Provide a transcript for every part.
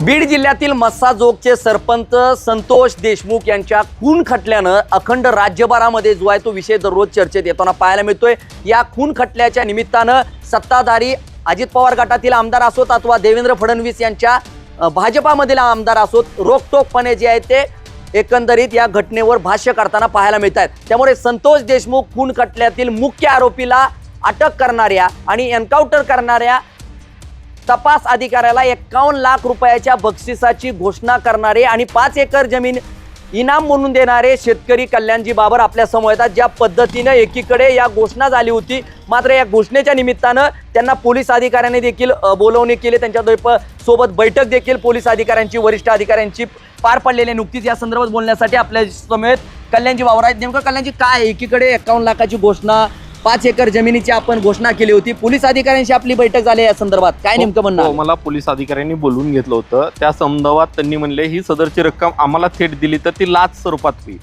बीड जिल्ह्यातील मस्साजोगचे सरपंच संतोष देशमुख यांच्या खून खटल्यानं अखंड राज्यभरामध्ये जो आहे तो विषय दररोज चर्चेत येताना पाहायला मिळतोय. या खून खटल्याच्या निमित्तानं सत्ताधारी अजित पवार गटातील आमदार असोत अथवा देवेंद्र फडणवीस यांच्या भाजपामधील आमदार असोत रोखटोकपणे जे आहे ते एकंदरीत या घटनेवर भाष्य करताना पाहायला मिळत आहेत त्यामुळे संतोष देशमुख खून खटल्यातील मुख्य आरोपीला अटक करणाऱ्या आणि एन्काउंटर करणाऱ्या तपास अधिकाऱ्याला एकावन्न लाख रुपयाच्या बक्षिसाची घोषणा करणारे आणि पाच एकर जमीन इनाम म्हणून देणारे शेतकरी कल्याणजी बाबर आपल्यासमोर येतात. ज्या पद्धतीनं एकीकडे या घोषणा झाली होती मात्र या घोषणेच्या निमित्तानं त्यांना पोलीस अधिकाऱ्यांनी देखील अ, बोलवणे केले. त्यांच्यासोबत बैठक देखील पोलीस अधिकाऱ्यांची वरिष्ठ अधिकाऱ्यांची पार पडलेली नुकतीच या संदर्भात बोलण्यासाठी आपल्या समेत कल्याणजी बाबर आहेत. नेमकं कल्याणजी काय एकीकडे एकावन्न लाखाची घोषणा पाच एकर जमिनीची आपण घोषणा केली होती. पोलीस अधिकाऱ्यांशी आपली बैठक झाली या संदर्भात. काय नेमकं म्हणणं हो? मला पोलीस अधिकाऱ्यांनी बोलून घेतलं होतं. त्या संदर्भात त्यांनी म्हणले ही सदरची रक्कम आम्हाला थेट दिली तर ती लाच स्वरूपात होईल.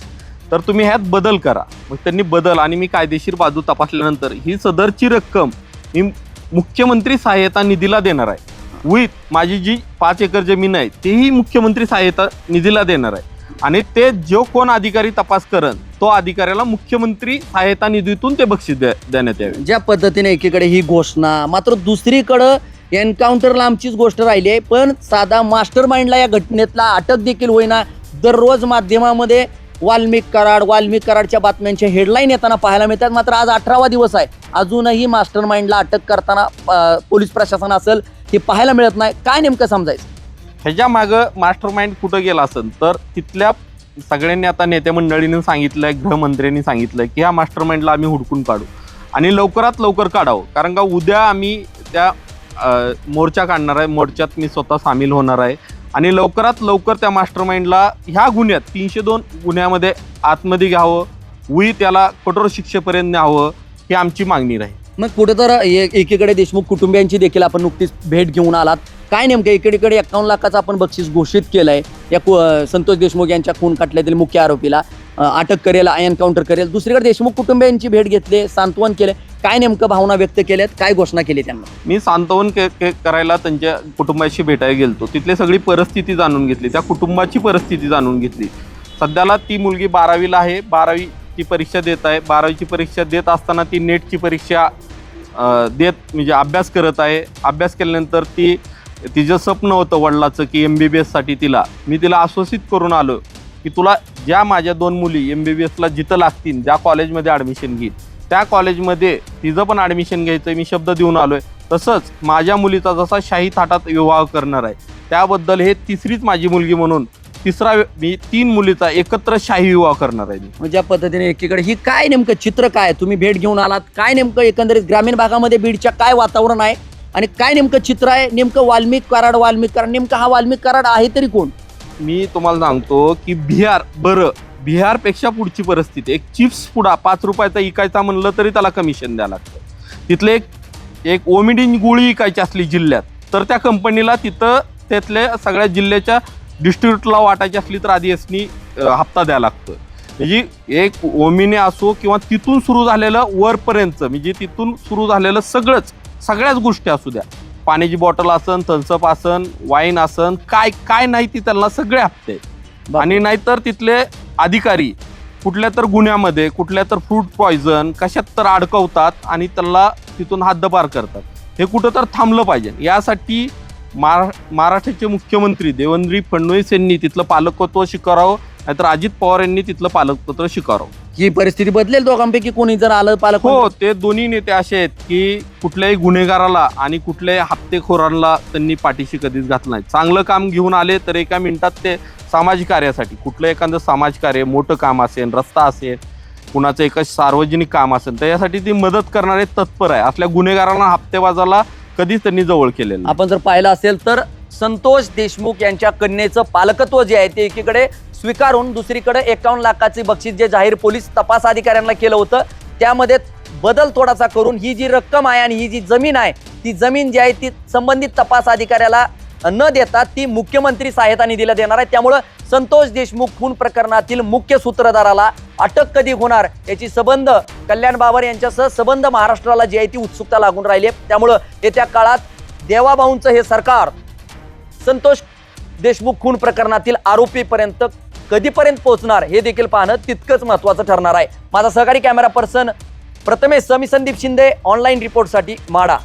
तर तुम्ही ह्यात बदल करा. मग त्यांनी बदल आणि मी कायदेशीर बाजू तपासल्यानंतर ही सदरची रक्कम मी मुख्यमंत्री सहाय्यता निधीला देणार आहे. विथ माझी जी पाच एकर जमीन आहे तेही मुख्यमंत्री सहाय्यता निधीला देणार आहे. आणि ते जो कोण अधिकारी तपास करण तो अधिकाऱ्याला मुख्यमंत्री सहायता निधीतून ते बक्षीस द्या- देण्यात यावे. ज्या पद्धतीने एकीकडे ही घोषणा मात्र दुसरीकडं एन्काउंटरला आमचीच गोष्ट राहिली आहे. पण साधा मास्टर माइंडला या घटनेतला अटक देखील होईना. दररोज माध्यमामध्ये वाल्मिक कराड वाल्मिक कराडच्या बातम्यांच्या हेडलाईन येताना पाहायला मिळतात. मात्र आज अठरावा दिवस आहे. अजूनही मास्टर माइंडला अटक करताना पोलीस प्रशासन असेल हे पाहायला मिळत नाही. काय नेमकं समजायचं? ह्याच्या मागं मास्टर माइंड कुठं गेला असेल तर तिथल्या सगळ्यांनी आता नेते मंडळीने सांगितलंय गृहमंत्र्यांनी सांगितलंय की ह्या मास्टर माइंडला आम्ही हुडकून काढू. आणि लवकरात लवकर काढावं. कारण का उद्या आम्ही त्या मोर्चा काढणार आहे. मोर्चात मी स्वतः सामील होणार आहे. आणि लवकरात लवकर त्या मास्टर माइंडला ह्या गुन्ह्यात तीनशे दोन गुन्ह्यामध्ये आतमध्ये घ्यावं. उई त्याला कठोर शिक्षेपर्यंत न्यावं ही आमची मागणी राहील. मग कुठं तर ए- एकीकडे देशमुख कुटुंबियांची देखील आपण नुकतीच भेट घेऊन आलात. काय नेमकं एकीकडे एकावन्न लाखाचं आपण बक्षीस घोषित केलं आहे या कु- संतोष देशमुख यांच्या खून खटल्यातील मुख्य आरोपीला अटक करेल एन्काउंटर करेल. दुसरीकडे देशमुख कुटुंबियांची भेट घेतली सांत्वन केले. काय नेमकं भावना व्यक्त केल्यात? काय घोषणा केली त्यांना? मी सांत्वन के- के- करायला त्यांच्या कुटुंबाशी भेटायला गेलतो. तिथली सगळी परिस्थिती जाणून घेतली. त्या कुटुंबाची परिस्थिती जाणून घेतली. सध्याला ती मुलगी बारावीला आहे. बारावी ती परीक्षा देत आहे. बारावीची परीक्षा देत असताना ती नेटची परीक्षा देत म्हणजे अभ्यास करत आहे. अभ्यास केल्यानंतर ती तिचं स्वप्न होतं वडिलाचं की एम बी बी एससाठी तिला. मी तिला आश्वासित करून आलो की तुला ज्या माझ्या दोन मुली एम बी बी एसला जिथं लागतील ज्या कॉलेजमध्ये ॲडमिशन घेईल त्या कॉलेजमध्ये तिचं पण ॲडमिशन घ्यायचं मी शब्द देऊन आलो आहे तसंच माझ्या मुलीचा जसा शाही थाटात विवाह करणार आहे त्याबद्दल हे तिसरीच माझी मुलगी म्हणून तिसरा मी तीन मुलीचा एकत्र शाही विवाह करणार आहे मी. मग ज्या पद्धतीने एकीकडे ही काय नेमकं चित्र काय? तुम्ही भेट घेऊन आलात. काय नेमकं एकंदरीत ग्रामीण भागामध्ये बीडच्या काय वातावरण आहे? आणि काय नेमकं चित्र आहे? नेमकं वाल्मिक कराड वाल्मिक कराड नेमकं हा वाल्मिक कराड आहे तरी कोण? मी तुम्हाला सांगतो की बिहार बरं बिहारपेक्षा पुढची परिस्थिती एक चिप्स पुडा पाच रुपयाचा इकायचा म्हणलं तरी त्याला कमिशन द्यावं लागतं. तिथले एक एक ओमिडिन गोळी इकायची असली जिल्ह्यात तर त्या कंपनीला तिथं त्यातल्या सगळ्या जिल्ह्याच्या डिस्ट्रिब्युटला वाटायची असली तर आधी यासनी अं, हप्ता द्यावा लागतो. म्हणजे एक ओमिने असो किंवा तिथून सुरू झालेलं वरपर्यंत म्हणजे तिथून सुरू झालेलं सगळंच सगळ्याच गोष्टी असू द्या. पाण्याची बॉटल असन थम्सअप असन वाईन असन काय काय नाही ती त्यांना सगळे हप्ते. आणि नाहीतर तिथले अधिकारी कुठल्या तर गुन्ह्यामध्ये कुठल्या तर फ्रूट पॉयझन कशात तर अडकवतात आणि त्याला तिथून हद्दपार करतात. हे कुठं तर थांबलं पाहिजे. यासाठी महारा महाराष्ट्राचे मुख्यमंत्री देवेंद्र फडणवीस यांनी तिथलं पालकत्व स्वीकारावं नाहीतर अजित पवार यांनी तिथलं पालकत्व स्वीकारावं ही परिस्थिती बदलेल दोघांपैकी कोणी? जर आलं पालक हो ते दोन्ही नेते असे आहेत की कुठल्याही गुन्हेगाराला आणि कुठल्याही हप्तेखोरांना त्यांनी पाठीशी कधीच घातलं नाही. चांगलं काम घेऊन आले तर एका मिनिटात ते सामाजिक कार्यासाठी कुठलं एखादं समाज कार्य मोठं काम असेल रस्ता असेल कुणाचं एका सार्वजनिक काम असेल त्याच्यासाठी ती मदत करणारे तत्पर आहे. असल्या गुन्हेगारांना हप्तेबाजाला कधीच त्यांनी जवळ केलेलं नाही. आपण जर पाहिलं असेल तर संतोष देशमुख यांच्या कन्येचं पालकत्व जे आहे ते एकीकडे स्वीकारून दुसरीकडे एकावन्न लाखाचे बक्षीस जे जाहीर पोलीस तपास अधिकाऱ्यांना केलं होतं त्यामध्ये बदल थोडासा करून ही जी रक्कम आहे आणि ही जी जमीन आहे ती जमीन जी आहे ती संबंधित तपास अधिकाऱ्याला न देता ती मुख्यमंत्री सहायता निधीला देणार आहे. त्यामुळं संतोष देशमुख खून प्रकरणातील मुख्य सूत्रधाराला अटक कधी होणार याची संबंध कल्याण बाबर यांच्यासह संबंध महाराष्ट्राला जी आहे ती उत्सुकता लागून राहिली आहे. त्यामुळं येत्या काळात देवाभाऊंचं हे सरकार संतोष देशमुख खून प्रकरणातील आरोपीपर्यंत कधीपर्यंत पोहोचणार हे देखील पाहणं तितकंच महत्वाचं ठरणार आहे. माझा सहकारी camera person Prathamesh Sami Sandeep Shinde online रिपोर्टसाठी माडा.